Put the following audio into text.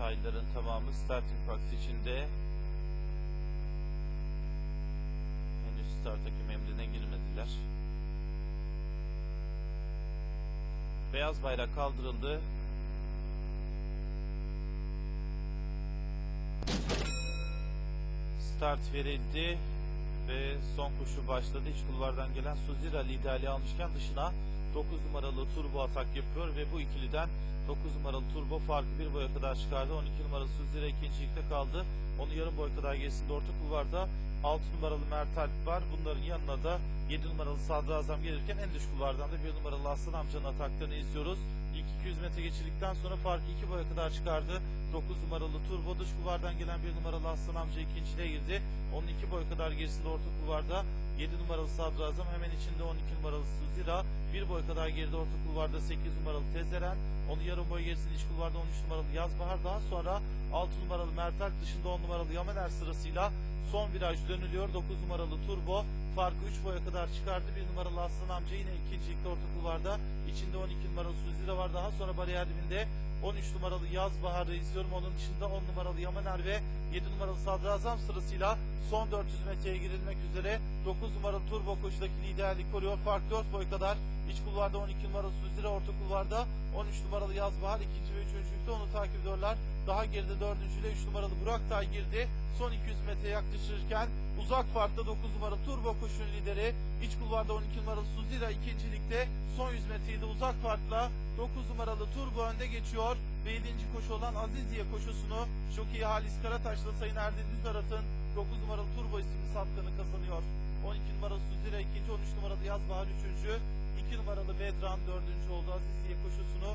detayların tamamı starting box içinde. Henüz start emrine girmediler. Beyaz bayrak kaldırıldı. Start verildi ve son koşu başladı. İç kulvardan gelen Suzira liderliği almışken dışına 9 numaralı Turbo atak yapıyor ve bu ikiliden 9 numaralı Turbo farkı bir boya kadar çıkardı. 12 numaralı Suzira ikincilikte kaldı. Onun yarım boy kadar gerisinde orta kulvarda 6 numaralı Mert Alp var. Bunların yanına da 7 numaralı Sadrazam gelirken en dış kulvardan da 1 numaralı Aslan amcanın ataklarını izliyoruz. İlk 200 metre geçirdikten sonra farkı 2 boya kadar çıkardı. 9 numaralı Turbo dış kulvardan gelen 1 numaralı Aslan amca ikinciliğe girdi. Onun 2 boy kadar gerisinde orta kulvarda 7 numaralı Sadrazam hemen içinde 12 numaralı Suzira. 1 boy kadar geride orta kulvarda 8 numaralı Tezeren. Onun yarım boy gerisinde iç kulvarda 13 numaralı Yazbahar. Daha sonra 6 numaralı Mertel dışında 10 numaralı Yamener sırasıyla son viraj dönülüyor. 9 numaralı Turbo farkı 3 boya kadar çıkardı. 1 numaralı Aslan amca yine ikincilikte orta kulvarda. İçinde 12 numaralı Suzira var. Daha sonra bariyer dibinde 13 numaralı Yazbahar'ı izliyorum. Onun dışında 10 numaralı Yamener ve 7 numaralı Sadrazam sırasıyla son 400 metreye girilmek üzere 9 numaralı Turbo koşudaki liderliği koruyor. Fark 4 boy kadar. İç kulvarda 12 numaralı Suzira, orta kulvarda 13 numaralı Yazbahar, ikinci ve üçüncülükte onu takip ediyorlar. Daha geride dördüncüyle 3 numaralı Burak Tay girdi. Son 200 metre yaklaşırken uzak farkta 9 numaralı Turbo koşunun lideri. İç kulvarda 12 numaralı Suzira ikincilikte. Son 100 metreyi de uzak farkla 9 numaralı Turbo önde geçiyor. Ve 7. koşu olan Aziziye koşusunu çok iyi Halis Karataş'la Sayın Erdil Düzarat'ın 9 numaralı Turbo isimli sapkanı kazanıyor. 12 numaralı Suzira ikinci, 13 numaralı Yazbahar üçüncü, 2 numaralı Bedran dördüncü oldu. Aziziye koşusunu